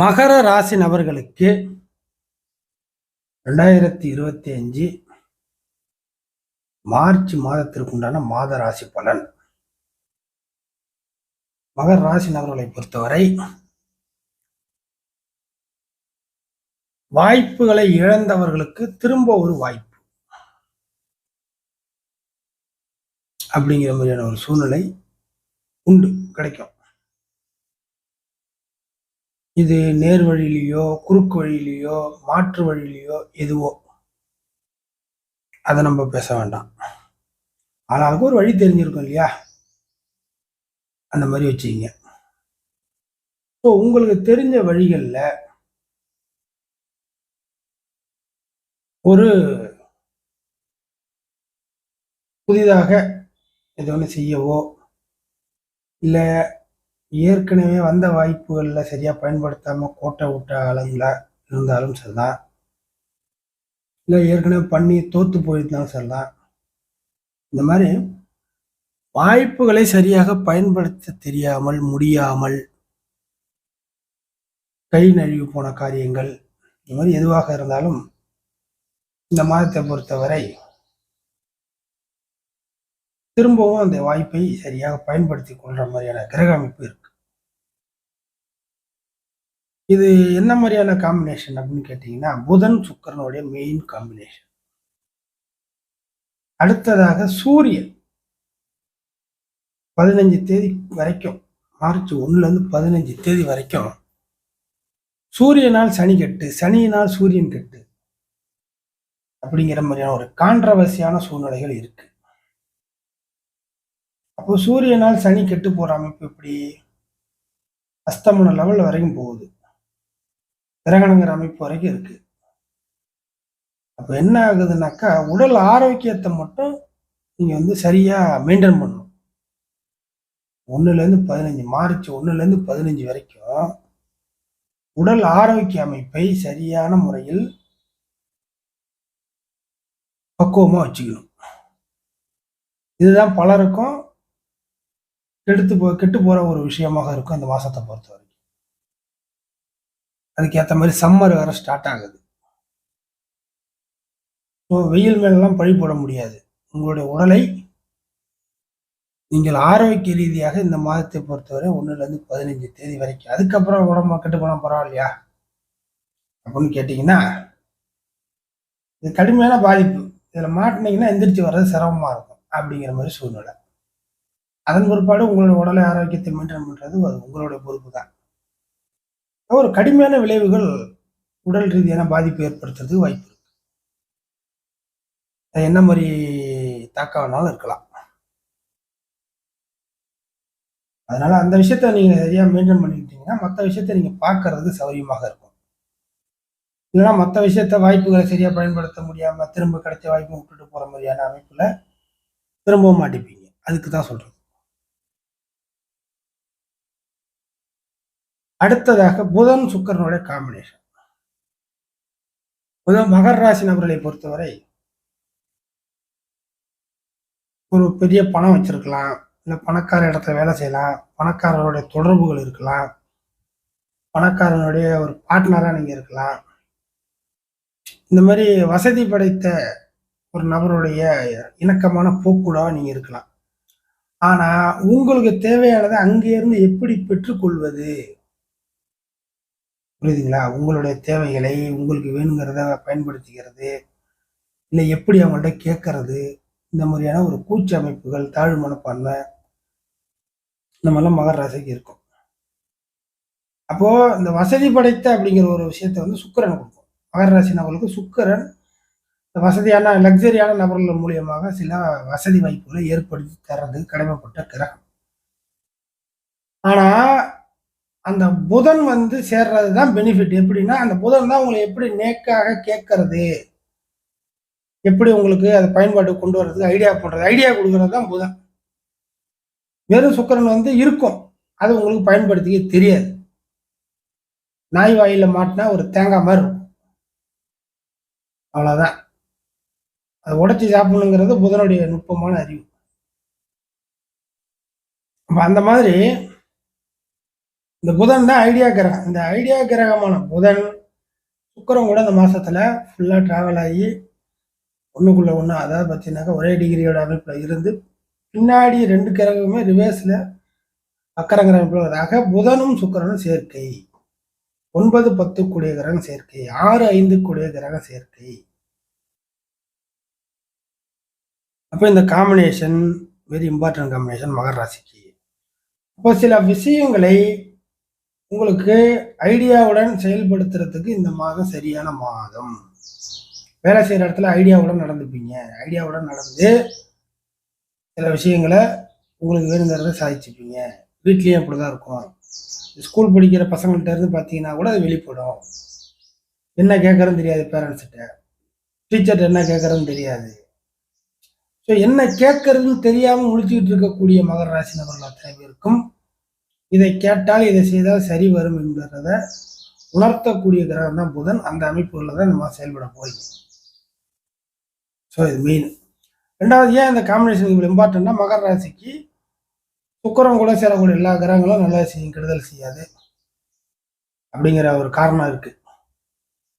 மகர ராசி நபர்களுக்கு ரெண்டாயிரத்தி இருபத்தி அஞ்சு மார்ச் மாதத்திற்கு உண்டான மாத ராசி பலன். மகர ராசி நபர்களை பொறுத்தவரை வாய்ப்புகளை இழந்தவர்களுக்கு திரும்ப ஒரு வாய்ப்பு. அப்படிங்கிற மாதிரியான ஒரு சூழ்நிலை உண்டு கிடைக்கும். இது நேர் வழியிலையோ குறுக்கு வழியிலையோ மாற்று வழியிலையோ எதுவோ. அதை நம்ம பேச வேண்டாம். ஆனாலும் ஒரு வழி தெரிஞ்சிருக்கும் இல்லையா? அந்த மாதிரி வச்சுக்கிங்க. ஸோ உங்களுக்கு தெரிஞ்ச வழிகளில் ஒரு புதிதாக எது ஒன்று செய்யவோ இல்லை ஏற்கனவே வந்த வாய்ப்புகளில் சரியாக பயன்படுத்தாமல் கோட்டை விட்ட அளவில் இருந்தாலும் சரிதான். இல்லை ஏற்கனவே பண்ணி தோற்று போயிருந்தாலும் சரிதான். இந்த மாதிரி வாய்ப்புகளை சரியாக பயன்படுத்த தெரியாமல் முடியாமல் கை நழுவி போன காரியங்கள் இந்த மாதிரி எதுவாக இருந்தாலும் இந்த மாதத்தை பொறுத்தவரை திரும்பவும் அந்த வாய்ப்பை சரியாக பயன்படுத்தி கொள்ற மாதிரியான கிரக அமைப்பு இருக்கு. இது என்ன மாதிரியான காம்பினேஷன் அப்படின்னு கேட்டீங்கன்னா புதன் சுக்கரனுடைய மெயின் காம்பினேஷன் அடுத்ததாக சூரியன். பதினஞ்சு தேதி வரைக்கும் மார்ச் ஒண்ணுல இருந்து பதினஞ்சு தேதி வரைக்கும் சூரியனால் சனி கெட்டு சனியினால் சூரியன் கெட்டு அப்படிங்கிற மாதிரியான ஒரு கான்ட்ரவர்சியான சூழ்நிலைகள் இருக்கு. அப்போ சூரியனால் சனி கெட்டு போகிற அமைப்பு எப்படி? அஸ்தமன லெவல் வரைக்கும் போகுது. கிரகணங்கிற அமைப்பு வரைக்கும் இருக்கு. அப்போ என்ன ஆகுதுனாக்கா உடல் ஆரோக்கியத்தை மட்டும் நீங்கள் வந்து சரியா மெயின்டைன் பண்ணணும். ஒன்னுலேருந்து பதினஞ்சு மார்ச் ஒன்றுலேருந்து பதினஞ்சு வரைக்கும் உடல் ஆரோக்கிய அமைப்பை சரியான முறையில் பக்குவமாக வச்சுக்கணும். இதுதான் பலருக்கும் கெடுத்து போ கெட்டு போற ஒரு விஷயமாக இருக்கும் அந்த மாசத்தை பொறுத்த வரைக்கும் அதுக்கேற்ற மாதிரி சம்மர் வேற ஸ்டார்ட் ஆகுது. ஸோ வெயில் மேலெல்லாம் பழி போட முடியாது. உங்களுடைய உடலை நீங்கள் ஆரோக்கிய ரீதியாக இந்த மாதத்தை பொறுத்தவரை ஒன்றுலேருந்து பதினஞ்சு தேதி வரைக்கும். அதுக்கப்புறம் உடம்பு கெட்டு போனால் பரவாயில்லையா? அப்படின்னு கேட்டிங்கன்னா இது கடுமையான பாதிப்பு. இதில் மாட்டினீங்கன்னா எந்திரிச்சு வர்றது சிரமமாக இருக்கும் அப்படிங்கிற மாதிரி சூழ்நிலை. அதன் பிற்பாடு உங்களோட உடலை ஆரோக்கியத்தை மெயின்டைன் பண்ணுறது அது உங்களுடைய பொறுப்பு தான் ஒரு கடுமையான விளைவுகள் உடல் ரீதியான பாதிப்பு ஏற்படுத்துறதுக்கு வாய்ப்பு இருக்கு. அது என்ன மாதிரி தாக்கம் வேணாலும் இருக்கலாம். அதனால அந்த விஷயத்த நீங்க சரியா மெயின்டைன் பண்ணிக்கிட்டீங்கன்னா மற்ற விஷயத்த நீங்க பார்க்கறது சௌரியமாக இருக்கும். இல்லைன்னா மற்ற விஷயத்த வாய்ப்புகளை சரியா பயன்படுத்த முடியாம திரும்ப கிடைச்ச வாய்ப்பு விட்டுட்டு போற மாதிரியான அமைப்புல திரும்பவும் மாட்டிப்பீங்க. அதுக்கு தான் சொல்றேன் அடுத்ததாக புதன் சுக்கரனுடைய காம்பினேஷன் புதன் மகர் ராசி நபர்களை பொறுத்தவரை ஒரு பெரிய பணம் வச்சிருக்கலாம். இல்லை பணக்கார இடத்துல வேலை செய்யலாம். பணக்காரருடைய தொடர்புகள் இருக்கலாம். பணக்காரனுடைய ஒரு பார்ட்னராக நீங்கள் இருக்கலாம். இந்த மாதிரி வசதி படைத்த ஒரு நபருடைய இணக்கமான போக்குடாக நீங்கள் இருக்கலாம். ஆனால் உங்களுக்கு தேவையானதை அங்கேருந்து எப்படி பெற்றுக்கொள்வது? புரியுதுங்களா? உங்களுடைய தேவைகளை உங்களுக்கு வேணுங்கிறத பயன்படுத்திக்கிறது. இல்லை எப்படி அவங்கள்ட்ட கேட்கறது இந்த மாதிரியான ஒரு கூச்சி அமைப்புகள் தாழ்வு மனப்பான்மை இந்த மாதிரிலாம் மகர் ராசிக்கு இருக்கும். அப்போது இந்த வசதி படைத்த அப்படிங்கிற ஒரு விஷயத்த வந்து சுக்கரன் கொடுக்கும். மகர ராசி நபர்களுக்கு சுக்கரன் இந்த வசதியான லக்ஸரியான நபர்கள் மூலியமாக சில வசதி வாய்ப்புகளை ஏற்படுத்தி தர்றது கடமைப்பட்ட கிரகம். ஆனால் அந்த புதன் வந்து சேர்றது தான் பெனிஃபிட் எப்படின்னா அந்த புதன் தான் உங்களை எப்படி நேக்காக கேட்கறது எப்படி உங்களுக்கு அதை பயன்பாட்டுக்கு கொண்டு வர்றதுக்கு ஐடியா பண்ணுறது ஐடியா கொடுக்கறது தான் புதன். வெறும் சுக்கரன் வந்து இருக்கும். அது உங்களுக்கு பயன்படுத்திக்க தெரியாது. நாய் வாயில மாட்டினா ஒரு தேங்காய் மாதிரி இருக்கும். அவ்வளோதான் அதை உடைச்சி சாப்பிடணுங்கிறது புதனுடைய நுட்பமான அறிவு. அந்த மாதிரி இந்த புதன் தான் ஐடியா கிரகம். இந்த ஐடியா கிரகமான புதன் சுக்கரம் கூட இந்த மாசத்துல ஃபுல்லா டிராவல் ஆகி ஒண்ணுக்குள்ள ஒண்ணு அதாவது பார்த்தீங்கன்னாக்கா ஒரே டிகிரியோட அமைப்புல இருந்து பின்னாடி ரெண்டு கிரகமே ரிவர்ஸ்ல அக்கரங்கிற அமைப்புல வராக புதனும் சுக்கரனும் சேர்க்கை. ஒன்பது பத்து கூடிய கிரகம் சேர்க்கை. ஆறு ஐந்து கூடிய கிரகம் சேர்க்கை. அப்போ இந்த காம்பினேஷன் வெரி இம்பார்ட்டன்ட் காம்பினேஷன் மகர ராசிக்கு. அப்போ சில விஷயங்களை உங்களுக்கு ஐடியாவுடன் செயல்படுத்துறதுக்கு இந்த மாதம் சரியான மாதம். வேலை செய்கிற இடத்துல ஐடியாவுடன் நடந்துப்பீங்க. ஐடியாவுடன் நடந்து சில விஷயங்களை உங்களுக்கு வேணுங்கிறத சாதிச்சுப்பீங்க. வீட்லேயும் அப்படி தான் இருக்கும். ஸ்கூல் படிக்கிற பசங்கள்ட்ட இருந்து பார்த்தீங்கன்னா கூட அது வெளிப்படும். என்ன கேட்குறதுன்னு தெரியாது பேரண்ட்ஸ்கிட்ட டீச்சர்கிட்ட என்ன கேட்குறதுன்னு தெரியாது. ஸோ என்ன கேட்கறதுன்னு தெரியாமல் முழிச்சுக்கிட்டு இருக்கக்கூடிய மகர ராசி நபர்கள் அத்தனை பேருக்கும் இதை கேட்டால் இதை செய்தால் சரி வரும் என்பதை உணர்த்தக்கூடிய கிரகம் தான் புதன். அந்த அமைப்புகளில் தான் நம்ம செயல்பட போய் ஸோ இது மெயின் ரெண்டாவது ஏன் இந்த காம்பினேஷன் இவ்வளோ இம்பார்ட்டன்ட்னா மகர ராசிக்கு சுக்கரம் கூட சேரக்கூடிய எல்லா கிரகங்களும் நல்லா செய்யும் கெடுதல் செய்யாது அப்படிங்கிற ஒரு காரணம் இருக்குது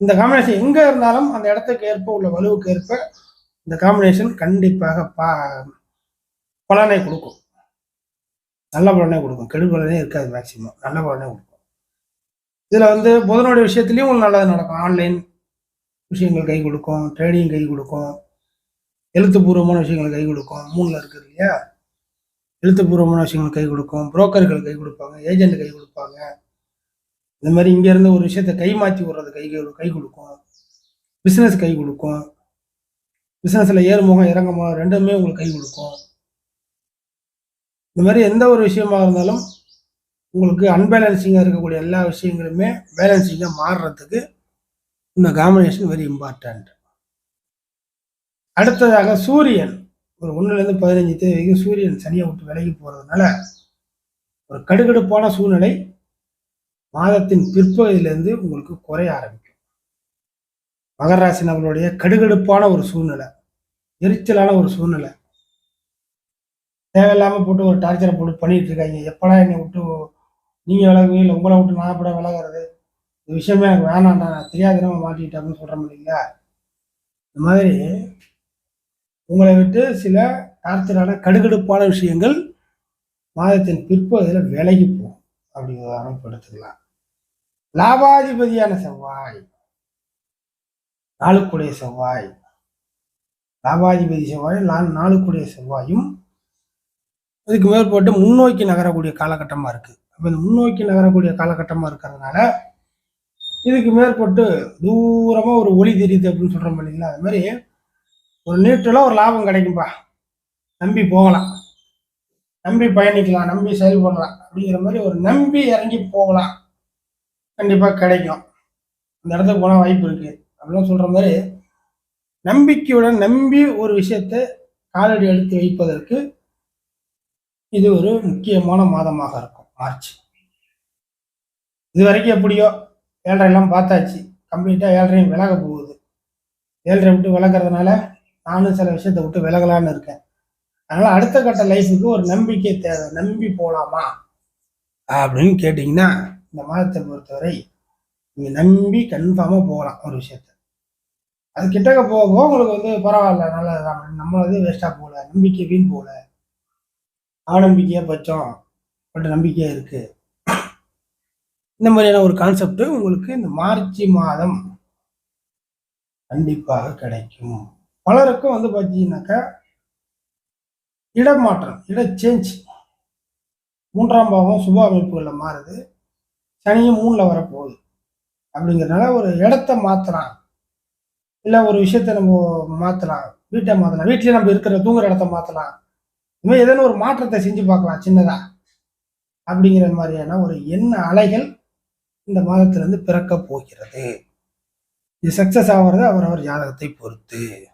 இந்த காம்பினேஷன் எங்கே இருந்தாலும் அந்த இடத்துக்கு ஏற்ப உள்ள வலுவுக்கு ஏற்ப இந்த காம்பினேஷன் கண்டிப்பாக பா பலனை கொடுக்கும். நல்ல பலனே கொடுக்கும். கெடு பலனே இருக்காது மேக்சிமம் நல்ல பலனே கொடுக்கும். இதில் வந்து புதனுடைய விஷயத்துலையும் உங்களுக்கு நல்லது நடக்கும். ஆன்லைன் விஷயங்கள் கை கொடுக்கும். ட்ரேடிங் கை கொடுக்கும். எழுத்துப்பூர்வமான விஷயங்கள் கை கொடுக்கும். மூணில் இருக்குது இல்லையா? எழுத்துப்பூர்வமான விஷயங்கள் கை கொடுக்கும். புரோக்கர்கள் கை கொடுப்பாங்க. ஏஜென்ட் கை கொடுப்பாங்க. இந்த மாதிரி இங்கேருந்து ஒரு விஷயத்தை கை மாற்றி விடுறது கை கை கொடுக்கும். பிஸ்னஸ் கை கொடுக்கும். பிஸ்னஸில் ஏறுமுகம் இறங்குமுகம் ரெண்டுமே உங்களுக்கு கை கொடுக்கும். இந்த மாதிரி எந்த ஒரு விஷயமாக இருந்தாலும் உங்களுக்கு அன்பேலன்சிங்காக இருக்கக்கூடிய எல்லா விஷயங்களுமே பேலன்சிங்காக மாறுறதுக்கு இந்த காம்பினேஷன் வெரி இம்பார்ட்டன்ட் அடுத்ததாக சூரியன். ஒரு ஒன்றுலேருந்து பதினஞ்சு தேதி வரைக்கும் சூரியன் சனியை விட்டு விலகி போகிறதுனால ஒரு கடுகடுப்பான சூழ்நிலை மாதத்தின் பிற்பகுதியிலேருந்து உங்களுக்கு குறைய ஆரம்பிக்கும். மகராசி நபர்களுடைய கடுகடுப்பான ஒரு சூழ்நிலை எரிச்சலான ஒரு சூழ்நிலை தேவையில்லாமல் போட்டு ஒரு டார்ச்சரை போட்டு பண்ணிகிட்டு இருக்காங்க எப்படா என்னை விட்டு நீங்கள் விலகுவீங்க? இல்லை உங்களை விட்டு நான் எப்படா விலகிறது? இந்த விஷயமே எனக்கு வேணாம்டா. நான் தெரியாதுன்னு மாட்டிக்கிட்டேன் அப்படின்னு சொல்ற இல்லைங்களா இந்த மாதிரி உங்களை விட்டு சில டார்ச்சரான கடுகடுப்பான விஷயங்கள் மாதத்தின் பிற்பகுதியில் விலகி போகும். அப்படி உதாரணம் எடுத்துக்கலாம். லாபாதிபதியான செவ்வாய் நாளுக்குடைய செவ்வாய். லாபாதிபதி செவ்வாயும் நாளுக்குடைய செவ்வாயும் அதுக்கு மேற்பட்டு முன்னோக்கி நகரக்கூடிய காலகட்டமாக இருக்குது அப்போ இந்த முன்னோக்கி நகரக்கூடிய காலகட்டமாக இருக்கிறதுனால இதுக்கு மேற்பட்டு தூரமாக ஒரு ஒளி தெரியுது அப்படின்னு சொல்கிறோம் இல்லைங்களா? அது மாதிரி ஒரு நீட்டலாக ஒரு லாபம் கிடைக்கும்பா. நம்பி போகலாம். நம்பி பயணிக்கலாம். நம்பி செயல்படலாம் அப்படிங்கிற மாதிரி ஒரு நம்பி இறங்கி போகலாம். கண்டிப்பாக கிடைக்கும். அந்த இடத்துக்கு போனால் வாய்ப்பு இருக்குது அப்படின்னு சொல்கிற மாதிரி நம்பிக்கையுடன் நம்பி ஒரு விஷயத்தை காலடி எடுத்து வைப்பதற்கு இது ஒரு முக்கியமான மாதமாக இருக்கும் மார்ச். இது வரைக்கும் எப்படியோ ஏழரையெல்லாம் பார்த்தாச்சு. கம்ப்ளீட்டாக ஏழரையும் விலக போகுது. ஏழரை விட்டு விலகிறதுனால நானும் சில விஷயத்தை விட்டு விலகலான்னு இருக்கேன். அதனால் அடுத்த கட்ட லைஃபுக்கு ஒரு நம்பிக்கை தேவை. நம்பி போகலாமா அப்படின்னு கேட்டிங்கன்னா இந்த மாதத்தை பொறுத்தவரை நீங்கள் நம்பி கன்ஃபார்மாக போகலாம் ஒரு விஷயத்த. அது கிட்டக்க போக போக உங்களுக்கு வந்து பரவாயில்ல நல்லது தான் நம்மளது வேஸ்ட்டாக போகல நம்பிக்கை வீண் போகல. அவநம்பிக்கையாக பச்சோம் பட் நம்பிக்கையாக இருக்குது இந்த மாதிரியான ஒரு கான்செப்ட் உங்களுக்கு இந்த மார்ச் மாதம் கண்டிப்பாக கிடைக்கும். பலருக்கும் வந்து பார்த்தீங்கன்னாக்கா இடமாற்றம் இட சேஞ்ச் மூன்றாம் பாவம் சுப அமைப்புகளில் மாறுது. சனியும் மூணில் வரப்போகுது. அப்படிங்கிறதுனால ஒரு இடத்த மாற்றலாம் இல்லை ஒரு விஷயத்த நம்ம மாற்றலாம் வீட்டை மாற்றலாம் வீட்டிலே நம்ம இருக்கிற தூங்குற இடத்த மாற்றலாம் இதுமாதிரி ஏதேனும் ஒரு மாற்றத்தை செஞ்சு பார்க்கலாம் சின்னதா. அப்படிங்கிற மாதிரியான ஒரு எண்ண அலைகள் இந்த மாதத்திலிருந்து பிறக்க போகிறது. இது சக்சஸ் ஆகிறது அவரவர் ஜாதகத்தை பொறுத்து.